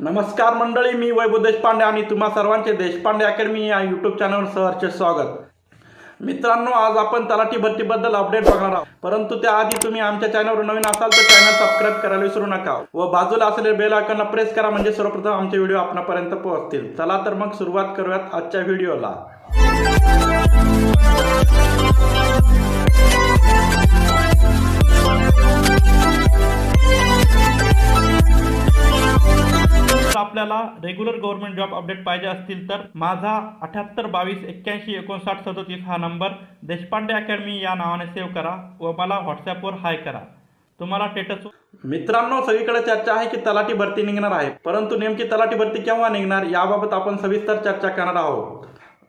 नमस्कार मंडळी मी वैभव देशपांडे आणि तुम्हा सर्वांचे देशपांडे अकॅडमी या यूट्यूब चॅनलवर सहर्ष स्वागत. मित्रांनो आज आपण तलाठी भरतीबद्दल अपडेट बघणार आहोत. परंतु त्याआधी तुम्ही आमच्या चॅनलवर नवीन असाल तर चॅनल सबस्क्राईब करायला विसरू नका. व बाजूला असलेल्या बेल आयकॉनला प्रेस करा म्हणजे सर्वप्रथम आमचे व्हिडिओ आपणापर्यंत पोहोचतील. चला तर मग सुरुवात करूयात आजच्या व्हिडिओला आपल्याला रेग्युलर गव्हर्नमेंट जॉब अपडेट पाहिजे असतील तर माझा अठ्याहत्तर बावीस एक्क्याऐंशी एकोणसाठ सदतीस हा नंबर देशपांडे अकॅडमी या नावाने सेव्ह करा व मला व्हॉट्सॲपवर हाय करा. तुम्हाला स्टेटस मित्रांनो सगळीकडे चर्चा आहे की तलाठी भरती निघणार आहे परंतु नेमकी तलाठी भरती केव्हा निघणार याबाबत आपण सविस्तर चर्चा करणार आहोत.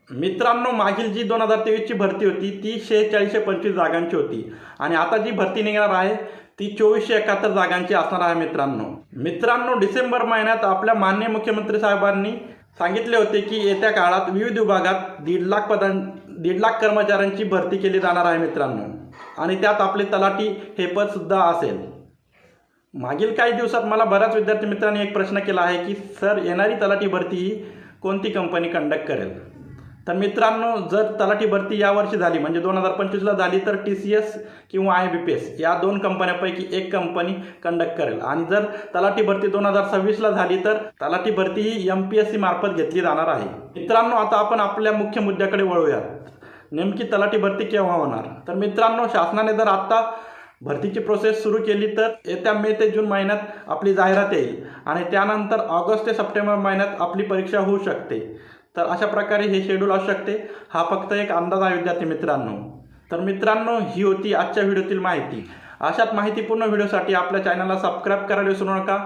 मित्रांनो मागील जी दोन हजार तेवीसची भरती होती ती शेहेचाळीसशे पंचवीस जागांची होती. आणि आता जी भरती निघणार आहे ती चोवीसशे एकाहत्तर जागांची असणार आहे मित्रांनो. मित्रांनो डिसेंबर महिन्यात आपल्या मान्य मुख्यमंत्री साहेबांनी सांगितले होते की येत्या काळात विविध विभागात दीड लाख पदां दीड लाख कर्मचाऱ्यांची भरती केली जाणार आहे मित्रांनो. आणि त्यात आपले तलाठी हे पदसुद्धा असेल. मागील काही दिवसात मला बऱ्याच विद्यार्थी मित्रांनी एक प्रश्न केला आहे की सर येणारी तलाठी भरती ही कोणती कंपनी कंडक्ट करेल? तर मित्रांनो जर तलाठी भरती यावर्षी झाली म्हणजे दोन हजार पंचवीसला झाली तर टी सी एस किंवा आय बी पी एस या दोन कंपन्यांपैकी एक कंपनी कंडक्ट करेल. आणि जर तलाठी भरती दोन हजार सव्वीसला झाली तर तलाठी भरती ही एम पी एस सी मार्फत घेतली जाणार आहे. मित्रांनो आता आपण आपल्या मुख्य मुद्द्याकडे वळूयात. नेमकी तलाठी भरती केव्हा होणार? तर मित्रांनो शासनाने जर आत्ता भरतीची प्रोसेस सुरू केली तर येत्या मे ते जून महिन्यात आपली जाहिरात येईल. आणि त्यानंतर ऑगस्ट ते सप्टेंबर महिन्यात आपली परीक्षा होऊ शकते. तर अशा प्रकारे हे शेड्यूल असू शकते. हा फक्त एक अंदाज आहे विद्यार्थी मित्रांनो. तर मित्रांनो ही होती आजच्या व्हिडिओतील माहिती. अशाच माहितीपूर्ण व्हिडिओसाठी आपल्या चॅनलला सबस्क्राईब करायला विसरू नका.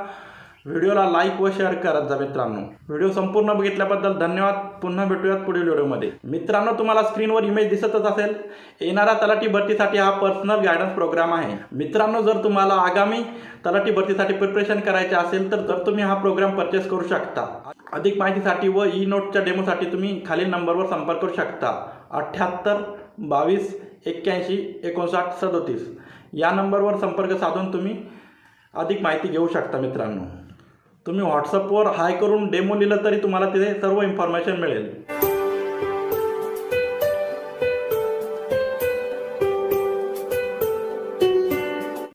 व्हिडिओला लाईक व शेअर करत जा मित्रांनो. व्हिडिओ संपूर्ण बघितल्याबद्दल धन्यवाद. पुन्हा भेटूयात पुढील व्हिडिओमध्ये. मित्रांनो तुम्हाला स्क्रीनवर इमेज दिसतच असेल. येणाऱ्या तलाठी भरतीसाठी हा पर्सनल गायडन्स प्रोग्राम आहे. मित्रांनो जर तुम्हाला आगामी तलाठी भरतीसाठी प्रिपरेशन करायचे असेल तर तर तुम्ही हा प्रोग्राम परचेस करू शकता. अधिक माहितीसाठी व ई नोटच्या डेमोसाठी तुम्ही खालील नंबरवर संपर्क करू शकता. अठ्ठ्याहत्तर बावीस एक्क्याऐंशी एकोणसाठ सदोतीस. या नंबरवर संपर्क साधून तुम्ही अधिक माहिती घेऊ शकता मित्रांनो. तुम्ही व्हॉट्सअपवर हाय करून डेमो लिहिलं तरी तुम्हाला तिथे सर्व इन्फॉर्मेशन मिळेल.